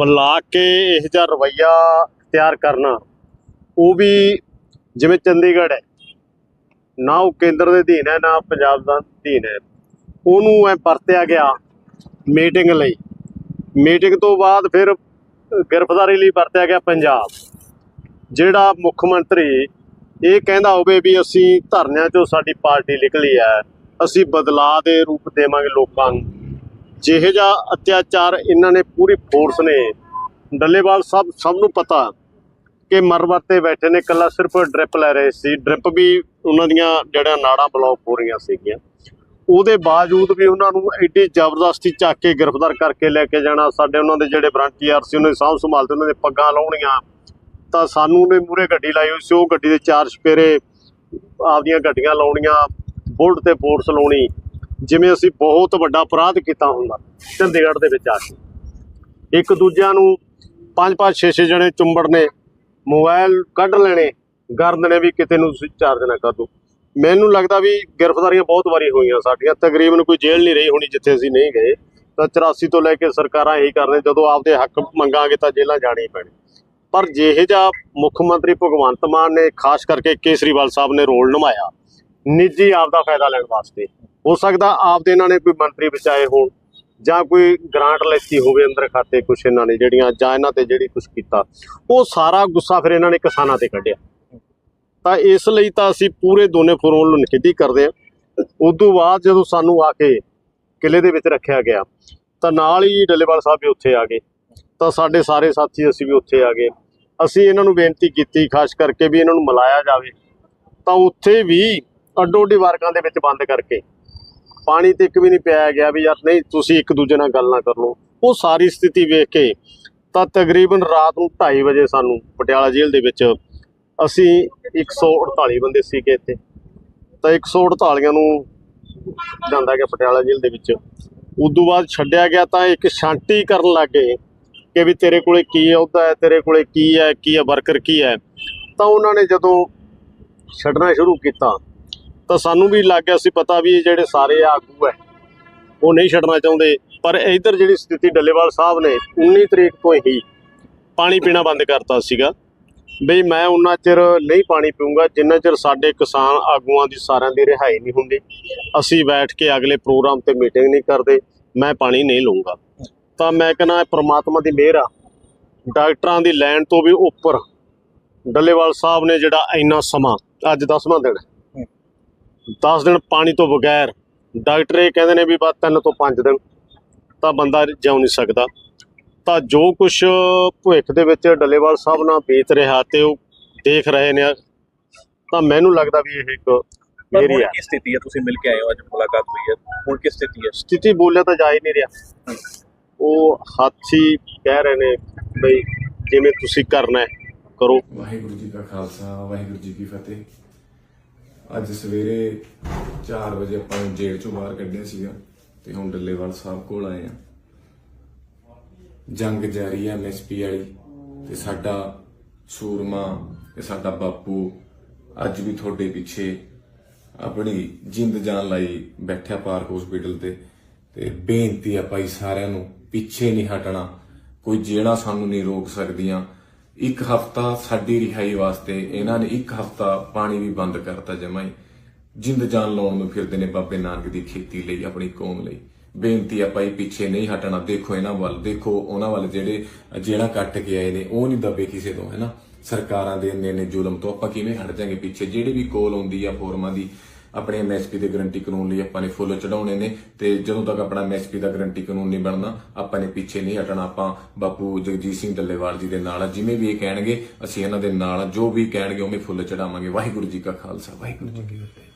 ਬੁਲਾ ਕੇ ਇਹ ਜਿਹਾ ਰਵਈਆ ਤਿਆਰ ਕਰਨਾ, ਉਹ ਵੀ ਜਿਵੇਂ ਚੰਡੀਗੜ੍ਹ ਹੈ, ਨਾ ਉਹ ਕੇਂਦਰ ਦੇ ਅਧੀਨ ਹੈ, ਨਾ ਪੰਜਾਬ ਦਾ ਅਧੀਨ ਹੈ। ਉਹਨੂੰ ਐ ਪਰਤਿਆ ਗਿਆ ਮੀਟਿੰਗ ਲਈ। ਮੀਟਿੰਗ ਤੋਂ ਬਾਅਦ ਫਿਰ ਗ੍ਰਿਫਤਾਰੀ ਲਈ ਵਰਤਿਆ ਗਿਆ ਪੰਜਾਬ। ਜਿਹੜਾ ਮੁੱਖ ਮੰਤਰੀ ਇਹ ਕਹਿੰਦਾ ਹੋਵੇ ਵੀ ਅਸੀਂ ਧਰਨਿਆਂ ਚੋਂ ਸਾਡੀ ਪਾਰਟੀ ਨਿਕਲੀ ਹੈ, ਅਸੀਂ ਬਦਲਾਅ ਦੇ ਰੂਪ ਦੇਵਾਂਗੇ ਲੋਕਾਂ ਨੂੰ। ਜਿਹੇ ਜਿਹਾ ਅਤਿਆਚਾਰ ਇਹਨਾਂ ਨੇ ਪੂਰੀ ਫੋਰਸ ਨੇ, ਡੱਲੇਵਾਲ ਸਭ ਸਭ ਨੂੰ ਪਤਾ ਕਿ ਮਰਵਤ ਤੇ ਬੈਠੇ ਨੇ ਕੱਲਾ ਸਿਰਫ ਡ੍ਰਿਪ ਲੈ ਰਹੇ ਸੀ ਡ੍ਰਿਪ ਵੀ ਉਹਨਾਂ ਦੀਆਂ ਜਿਹੜਾ ਨਾੜਾਂ ਬਲੌਕ ਹੋ ਰਹੀਆਂ ਸੀਗੀਆਂ। ਉਹਦੇ ਬਾਵਜੂਦ ਵੀ ਉਹਨਾਂ ਨੂੰ ਐਡੀ ਜ਼ਬਰਦਸਤੀ ਚੱਕ ਕੇ ਗ੍ਰਿਫਤਾਰ ਕਰਕੇ ਲੈ ਕੇ ਜਾਣਾ, ਸਾਡੇ ਉਹਨਾਂ ਦੇ ਜਿਹੜੇ ਵਰੰਟੀਅਰ ਸੀ ਉਹਨਾਂ ਦੀ ਸਾਂਭ ਸੰਭਾਲ ਤੇ ਉਹਨਾਂ ਦੇ ਪੱਗਾਂ ਲਾਉਣੀਆਂ, ਤਾਂ ਸਾਨੂੰ ਨੇ ਮੂਰੇ ਗੱਡੀ ਲਾਈ ਹੋਈ ਸੀ, ਉਹ ਗੱਡੀ ਦੇ ਚਾਰ ਸਪੇਰੇ ਆਪਦੀਆਂ ਗੱਡੀਆਂ ਲਾਉਣੀਆਂ, ਬੁਲਟ ਤੇ ਫੋਰਸ ਲਾਉਣੀ। ਜਿਵੇਂ ਅਸੀਂ ਬਹੁਤ ਵੱਡਾ ਅਪਰਾਧ ਕੀਤਾ ਹੁੰਦਾ ਚੰਡੀਗੜ੍ਹ ਦੇ ਵਿੱਚ ਆ ਕੇ। ਇੱਕ ਦੂਜਿਆਂ ਨੂੰ ਪੰਜ ਪੰਜ, ਛੇ ਛੇ ਜਣੇ ਚੁੰਬੜਨੇ ਮੋਬਾਈਲ ਕੱਢ ਲੈਣੇ, ਗਰਦ ਨੇ ਵੀ ਕਿਤੇ ਨੂੰ ਤੁਸੀਂ ਚਾਰਜ ਨਾ ਕਰ ਦੋ। ਮੈਨੂੰ ਲੱਗਦਾ ਵੀ ਗ੍ਰਿਫਤਾਰੀਆਂ ਬਹੁਤ ਵਾਰੀ ਹੋਈਆਂ ਸਾਡੀਆਂ, ਤਕਰੀਬਨ ਕੋਈ ਜੇਲ੍ਹ ਨਹੀਂ ਰਹੀ ਹੋਣੀ ਜਿੱਥੇ ਅਸੀਂ ਨਹੀਂ ਗਏ। ਤਾਂ 84 ਤੋਂ ਲੈ ਕੇ ਸਰਕਾਰਾਂ ਇਹੀ ਕਰ ਰਹੀਆਂ ਜਦੋਂ ਆਪਦੇ ਹੱਕ ਮੰਗਾਂਗੇ ਤਾਂ ਜੇਲ੍ਹਾਂ ਜਾਣੀ ਪੈਣੀ ਪਰ ਜਿਹੇ ਜਿਹਾ ਮੁੱਖ ਮੰਤਰੀ ਭਗਵੰਤ ਮਾਨ ਨੇ, ਖਾਸ ਕਰਕੇ ਕੇਸਰੀਵਾਲ ਸਾਹਿਬ ਨੇ ਰੋਲ ਨਿਭਾਇਆ, ਨਿੱਜੀ ਆਪਦਾ ਫਾਇਦਾ ਲੈਣ ਵਾਸਤੇ ਹੋ ਸਕਦਾ ਆਪ ਦੇ ਇਹਨਾਂ ਨੇ ਕੋਈ ਮੰਤਰੀ ਬਚਾਏ ਹੋਣ ਜਾਂ ਕੋਈ ਗ੍ਰਾਂਟ ਲੈਤੀ ਹੋਵੇ ਅੰਦਰ ਖਾਤੇ ਕੁਛ ਇਹਨਾਂ ਨੇ ਜਿਹੜੀਆਂ ਜਾਂ ਇਹਨਾਂ ਤੇ ਜਿਹੜੀ ਕੁਛ ਕੀਤਾ, ਉਹ ਸਾਰਾ ਗੁੱਸਾ ਫਿਰ ਇਹਨਾਂ ਨੇ ਕਿਸਾਨਾਂ ਤੇ ਕੱਢਿਆ। ਤਾਂ ਇਸ ਲਈ ਤਾਂ ਅਸੀਂ ਪੂਰੇ ਦੋਨੇ ਫੋਰਮ ਨੂੰ ਨਿਖੇਧੀ ਕਰਦੇ ਹਾਂ। ਉਦੋਂ ਬਾਅਦ ਜਦੋਂ ਸਾਨੂੰ ਆ ਕੇ ਕਿਲੇ ਦੇ ਵਿੱਚ ਰੱਖਿਆ ਗਿਆ, ਤਾਂ ਨਾਲ ਹੀ ਡੱਲੇਵਾਲ ਸਾਹਿਬ ਵੀ ਉੱਥੇ ਆ ਗਏ। ਤਾਂ ਸਾਡੇ ਸਾਰੇ ਸਾਥੀ ਅਸੀਂ ਵੀ ਉੱਥੇ ਆ ਗਏ। ਅਸੀਂ ਇਹਨਾਂ ਨੂੰ ਬੇਨਤੀ ਕੀਤੀ, ਖਾਸ ਕਰਕੇ ਵੀ ਇਹਨਾਂ ਨੂੰ ਮਿਲਾਇਆ ਜਾਵੇ। ਤਾਂ ਉੱਥੇ ਵੀ ਅੱਡੋ ਅੱਡੀ ਵਾਰਕਾਂ ਦੇ ਵਿੱਚ ਬੰਦ ਕਰਕੇ ਪਾਣੀ ਤੇ ਇੱਕ ਵੀ ਨਹੀਂ ਪਿਆ ਗਿਆ ਵੀ ਯਾਰ ਨਹੀਂ, ਤੁਸੀਂ ਇੱਕ ਦੂਜੇ ਨਾਲ ਗੱਲ ਨਾ ਕਰ ਲਓ। ਉਹ ਸਾਰੀ ਸਥਿਤੀ ਵੇਖ ਕੇ ਤਾਂ ਤਕਰੀਬਨ ਰਾਤ ਨੂੰ 2:30 ਵਜੇ ਸਾਨੂੰ ਪਟਿਆਲਾ ਜੇਲ੍ਹ ਦੇ ਵਿੱਚ ਅਸੀਂ 148 ਬੰਦੇ ਸੀਗੇ ਇੱਥੇ। ਤਾਂ 148 ਨੂੰ ਜਾਂਦਾ ਗਿਆ ਪਟਿਆਲਾ ਜੇਲ੍ਹ ਦੇ ਵਿੱਚ। ਉਦੋਂ ਬਾਅਦ ਛੱਡਿਆ ਗਿਆ ਤਾਂ ਇੱਕ ਸ਼ਾਂਤੀ ਕਰਨ ਲੱਗੇ ਕਿ ਵੀ ਤੇਰੇ ਕੋਲੇ ਕੀ ਅਹੁਦਾ ਹੈ, ਤੇਰੇ ਕੋਲੇ ਕੀ ਹੈ ਕੀ ਹੈ ਵਰਕਰ ਕੀ ਹੈ। ਤਾਂ ਉਹਨਾਂ ਨੇ ਜਦੋਂ ਛੱਡਣਾ ਸ਼ੁਰੂ ਕੀਤਾ ਤਾਂ ਸਾਨੂੰ ਵੀ ਲੱਗ ਗਿਆ ਸੀ ਪਤਾ ਵੀ ਇਹ ਜਿਹੜੇ ਸਾਰੇ ਆਗੂ ਹੈ, ਉਹ ਨਹੀਂ ਛੱਡਣਾ ਚਾਹੁੰਦੇ। ਪਰ ਇਧਰ ਜਿਹੜੀ ਸਥਿਤੀ ਡੱਲੇਵਾਲ ਸਾਹਿਬ ਨੇ 19 ਤਰੀਕ ਤੋਂ ਹੀ ਪਾਣੀ ਪੀਣਾ ਬੰਦ ਕਰਤਾ ਸੀਗਾ। ਬਈ ਮੈਂ ਉਹਨਾਂ ਚਿਰ ਨਹੀਂ ਪਾਣੀ ਪੀਊਂਗਾ, ਜਿੰਨਾ ਚਿਰ ਸਾਡੇ ਕਿਸਾਨ ਆਗੂਆਂ ਦੀ ਸਾਰਿਆਂ ਦੀ ਰਿਹਾਈ ਨਹੀਂ ਹੁੰਦੀ। ਅਸੀਂ ਬੈਠ ਕੇ ਅਗਲੇ ਪ੍ਰੋਗਰਾਮ ਤੇ ਮੀਟਿੰਗ ਨਹੀਂ ਕਰਦੇ, ਮੈਂ ਪਾਣੀ ਨਹੀਂ ਲਊਂਗਾ। ਤਾਂ ਮੈਂ ਕਹਿੰਦਾ ਪ੍ਰਮਾਤਮਾ ਦੀ ਮਿਹਰ ਆ। ਡਾਕਟਰਾਂ ਦੀ ਲਾਈਨ ਤੋਂ ਵੀ ਉੱਪਰ ਡੱਲੇਵਾਲ ਸਾਹਿਬ ਨੇ ਜਿਹੜਾ ਇੰਨਾ ਸਮਾਂ, ਅੱਜ 10ਵਾਂ ਦਿਨ 10 ਦਿਨ ਪਾਣੀ ਤੋਂ ਬਗੈਰ ਡਾਕਟਰ ਇਹ ਕਹਿੰਦੇ ਨੇ ਵੀ ਬਸ 3 ਤੋਂ 5 ਦਿਨ ਤਾਂ ਬੰਦਾ ਜਿਉ ਨਹੀਂ ਸਕਦਾ। ਤਾਂ ਜੋ ਕੁਝ ਭਵਿੱਖ ਦੇ ਵਿੱਚ ਡੱਲੇਵਾਲ ਸਾਹਿਬ ਨਾਲ ਬੀਤ ਰਿਹਾ ਤੇ ਉਹ ਦੇਖ ਰਹੇ ਨੇ ਤਾਂ ਮੈਨੂੰ ਲੱਗਦਾ ਵੀ ਇਹ ਇੱਕ ਮੇਰੀ ਕੀ ਸਥਿਤੀ ਹੈ? ਤੁਸੀਂ ਮਿਲ ਕੇ ਆਏ ਹੋ ਅੱਜ ਮੁਲਾਕਾਤ ਹੋਈ ਹੈ। ਹੁਣ ਕੀ ਸਥਿਤੀ ਹੈ? ਸਥਿਤੀ ਬੋਲਿਆ ਤਾਂ ਜਾ ਹੀ ਨਹੀਂ ਰਿਹਾ। ਉਹ ਹਾਥੀ ਕਹਿ ਰਹੇ ਨੇ ਬਈ ਜਿਵੇਂ ਤੁਸੀਂ ਕਰਨਾ ਹੈ ਕਰੋ। ਵਾਹਿਗੁਰੂ ਜੀ ਕਾ ਖਾਲਸਾ ਵਾਹਿਗੁਰੂ ਜੀ ਕੀ ਫਤਿਹ। ਅੱਜ ਸਵੇਰੇ 4 ਵਜੇ ਆਪਾਂ ਨੂੰ ਜੇਲ੍ਹ ਚੋਂ ਬਾਹਰ ਕੱਢਿਆ ਸੀਗਾ ਤੇ ਹੁਣ ਡੱਲੇਵਾਲ ਸਾਹਿਬ ਕੋਲ ਆਏ ਆ। ਜੰਗ ਜਾਰੀ ਹੈ ਐਮਐਸਪੀ ਵਾਲੀ ਤੇ ਸਾਡਾ ਸੂਰਮਾ ਤੇ ਸਾਡਾ ਬਾਪੂ ਅੱਜ ਵੀ ਤੁਹਾਡੇ ਪਿੱਛੇ ਆਪਣੀ ਜਿੰਦ ਜਾਨ ਲਈ ਬੈਠਿਆ ਪਾਰਕ ਹਸਪੀਟਲ ਤੇ ਤੇ ਬੇਨਤੀ ਆ ਭਾਈ ਸਾਰਿਆਂ ਨੂੰ ਪਿੱਛੇ ਨਹੀਂ ਹਟਣਾ। ਕੋਈ ਜਿਹੜਾ ਸਾਨੂੰ ਨਹੀਂ ਰੋਕ ਸਕਦੀਆਂ। ਇੱਕ ਹਫਤਾ ਸਾਡੀ ਰਿਹਾਈ ਵਾਸਤੇ ਇਹਨਾਂ ਨੇ ਇੱਕ ਹਫਤਾ ਪਾਣੀ ਵੀ ਬੰਦ ਕਰਤਾ ਜਮਾਈ ਜਿੰਦ ਜਾਨ ਲਾਉਣ ਨੂੰ ਫਿਰਦੇ ਨੇ ਬਾਬੇ ਨਾਨਕ ਦੀ ਖੇਤੀ ਲਈ, ਆਪਣੀ ਕੌਮ ਲਈ। ਬੇਨਤੀ ਆ ਭਾਈ, ਪਿੱਛੇ ਨਹੀਂ ਹਟਣਾ। ਦੇਖੋ ਇਹਨਾਂ ਵੱਲ, ਦੇਖੋ ਉਹਨਾਂ ਵੱਲ ਜਿਹੜੇ ਜਿਹੜਾ ਕੱਟ ਕੇ ਆਏ ਨੇ, ਉਹ ਨਹੀਂ ਦੱਬੇ ਕਿਸੇ ਤੋਂ ਹੈਨਾ ਸਰਕਾਰਾਂ ਦੇ ਇੰਨੇ ਨੇ ਜ਼ੁਲਮ ਤੋਂ ਆਪਾਂ ਕਿਵੇਂ ਹਟ ਜਾਾਂਗੇ ਪਿੱਛੇ? ਜਿਹੜੀ ਵੀ ਕੋਲ ਆਉਂਦੀ ਆ ਫੋਰਮਾਂ ਦੀ ਆਪਣੇ ਐਮਐਸਪੀ ਦੇ ਗਰੰਟੀ ਕਾਨੂੰਨ ਲਈ ਆਪਾਂ ਨੇ ਫੁੱਲ ਚੜਾਉਣੇ ਨੇ ਤੇ ਜਦੋਂ ਤੱਕ ਆਪਣਾ ਐਮਐਸਪੀ ਦਾ ਗਰੰਟੀ ਕਾਨੂੰਨ ਨਹੀਂ ਬਣਨਾ ਆਪਾਂ ਨੇ ਪਿੱਛੇ ਨਹੀਂ ਹਟਣਾ। ਆਪਾਂ ਬਾਪੂ ਜਗਜੀਤ ਸਿੰਘ ਡੱਲੇਵਾਲ ਜੀ ਦੇ ਨਾਲ ਜਿਵੇਂ ਵੀ ਇਹ ਕਹਿਣਗੇ, ਅਸੀਂ ਇਹਨਾਂ ਦੇ ਨਾਲ ਜੋ ਵੀ ਕਹਿਣਗੇ, ਉਵੇਂ ਫੁੱਲ ਚੜਾਵਾਂਗੇ ਵਾਹਿਗੁਰੂ ਜੀ ਕਾ ਖਾਲਸਾ, ਵਾਹਿਗੁਰੂ ਜੀ ਕੀ ਫਤਿਹ।